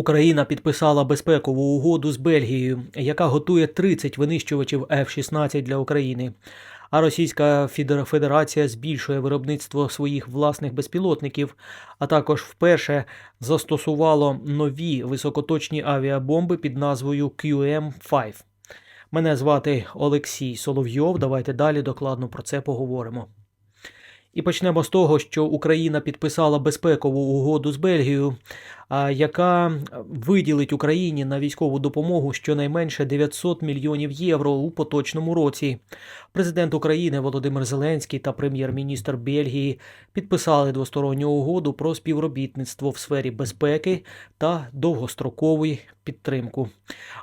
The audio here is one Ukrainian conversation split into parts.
Україна підписала безпекову угоду з Бельгією, яка готує 30 винищувачів F-16 для України. А Російська Федерація збільшує виробництво своїх власних безпілотників, а також вперше застосувало нові високоточні авіабомби під назвою QM-5. Мене звати Олексій Соловйов. Давайте далі докладно про це поговоримо. І почнемо з того, що Україна підписала безпекову угоду з Бельгією, яка виділить Україні на військову допомогу щонайменше 900 мільйонів євро у поточному році. Президент України Володимир Зеленський та прем'єр-міністр Бельгії підписали двосторонню угоду про співробітництво в сфері безпеки та довгострокову підтримку.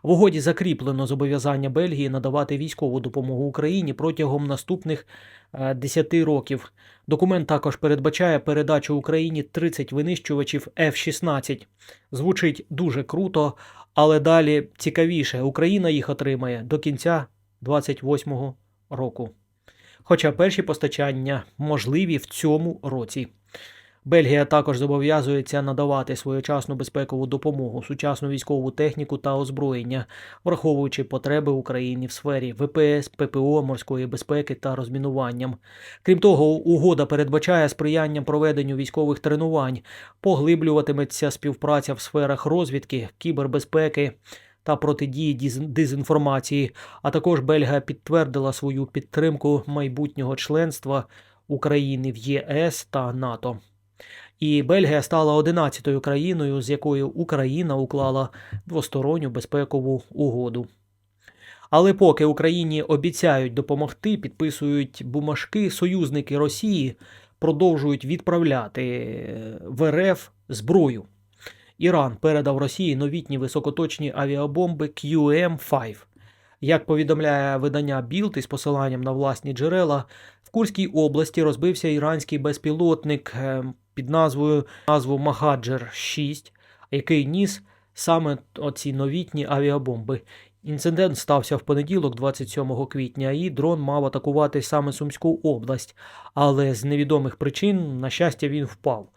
В угоді закріплено зобов'язання Бельгії надавати військову допомогу Україні протягом наступних е, 10 років. Документ також передбачає передачу Україні 30 винищувачів F-16. Звучить дуже круто, але далі цікавіше. Україна їх отримає до кінця 28-го року. Хоча перші постачання можливі в цьому році. Бельгія також зобов'язується надавати своєчасну безпекову допомогу, сучасну військову техніку та озброєння, враховуючи потреби України в сфері ВПС, ППО, морської безпеки та розмінуванням. Крім того, угода передбачає сприяння проведенню військових тренувань, поглиблюватиметься співпраця в сферах розвідки, кібербезпеки та протидії дезінформації. А також Бельгія підтвердила свою підтримку майбутнього членства України в ЄС та НАТО. І Бельгія стала 11-ю країною, з якою Україна уклала двосторонню безпекову угоду. Але поки Україні обіцяють допомогти, підписують бумажки, союзники Росії продовжують відправляти е, в РФ зброю. Іран передав Росії новітні високоточні авіабомби QM-5. Як повідомляє видання Білд із посиланням на власні джерела, в Курській області розбився іранський безпілотник е, під назвою назву Магаджер 6, який ніс саме оці новітні авіабомби. Інцидент стався в понеділок, 27 квітня, і дрон мав атакувати саме Сумську область, але з невідомих причин, на щастя, він впав.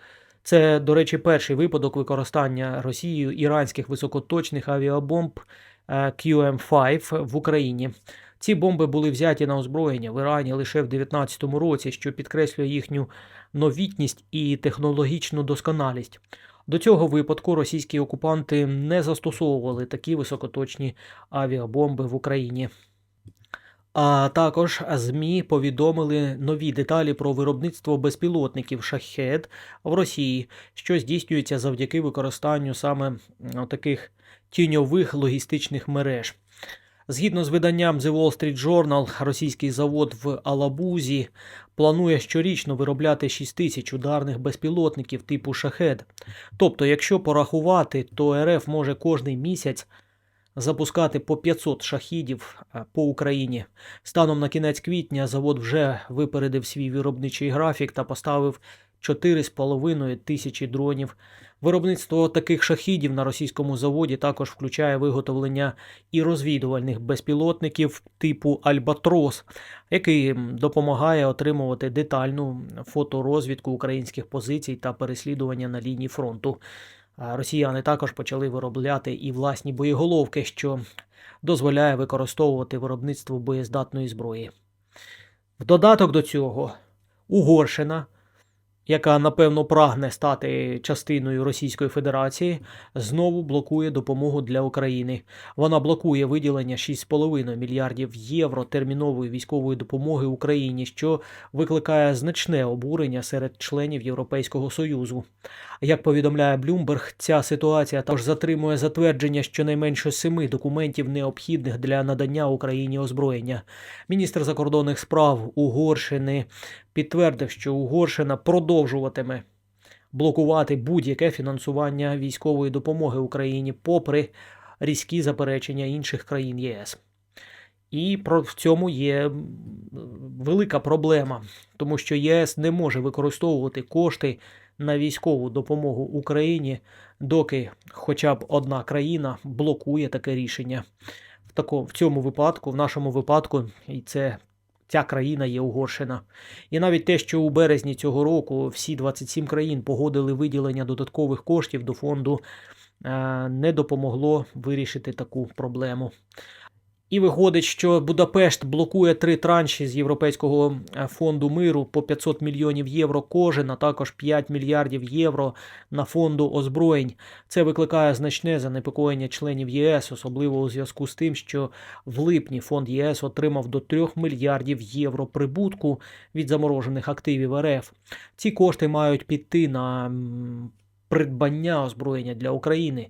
Це, до речі, перший випадок використання Росією іранських високоточних авіабомб е, QM5 в Україні. Ці бомби були взяті на озброєння в Ірані лише в 2019 році, що підкреслює їхню новітність і технологічну досконалість. До цього випадку російські окупанти не застосовували такі високоточні авіабомби в Україні. А також ЗМІ повідомили нові деталі про виробництво безпілотників шахед в Росії, що здійснюється завдяки використанню саме таких тіньових логістичних мереж. Згідно з виданням The Wall Street Journal, російський завод в Алабузі планує щорічно виробляти 6 тисяч ударних безпілотників типу шахед. Тобто, якщо порахувати, то РФ може кожний місяць запускати по 500 шахідів е, по Україні. Станом на кінець квітня завод вже випередив свій виробничий графік та поставив 4,5 тисячі дронів. Виробництво таких шахідів на російському заводі також включає виготовлення і розвідувальних безпілотників типу Альбатрос, який допомагає отримувати детальну фоторозвідку українських позицій та переслідування на лінії фронту. Росіяни також почали виробляти і власні боєголовки, що дозволяє використовувати виробництво боєздатної зброї. В додаток до цього Угорщина, яка напевно прагне стати частиною Російської Федерації, знову блокує допомогу для України. Вона блокує виділення 6,5 мільярдів євро термінової військової допомоги Україні, що викликає значне обурення серед членів Європейського Союзу. Як повідомляє Bloomberg, ця ситуація також затримує затвердження щонайменше семи документів, необхідних для надання Україні озброєння. Міністр закордонних справ Угорщини підтвердив, що Угорщина продовжуватиме блокувати будь-яке фінансування військової допомоги Україні, попри різкі заперечення інших країн ЄС. І в цьому є велика проблема, тому що ЄС не може використовувати кошти на військову допомогу Україні, доки хоча б одна країна блокує таке рішення. В цьому випадку, в нашому випадку, і це ця країна є Угорщина. І навіть те, що у березні цього року всі 27 країн погодили виділення додаткових коштів до фонду е, не допомогло вирішити таку проблему. І виходить, що Будапешт блокує три транші з Європейського е, фонду миру по 500 мільйонів євро кожен, а також 5 мільярдів євро на фонду озброєнь. Це викликає значне занепокоєння членів ЄС, особливо у зв'язку з тим, що в липні фонд ЄС отримав до 3 мільярдів євро прибутку від заморожених активів РФ. Ці кошти мають піти на придбання озброєння для України.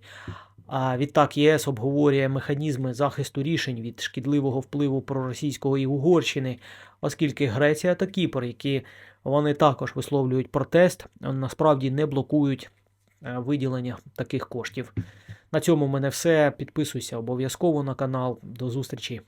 А відтак ЄС обговорює механізми захисту рішень від шкідливого впливу проросійської Угорщини, оскільки Греція та Кіпр, які вони також висловлюють протест, насправді не блокують е, виділення таких коштів. На цьому в мене все. Підписуйся обов'язково на канал. До зустрічі.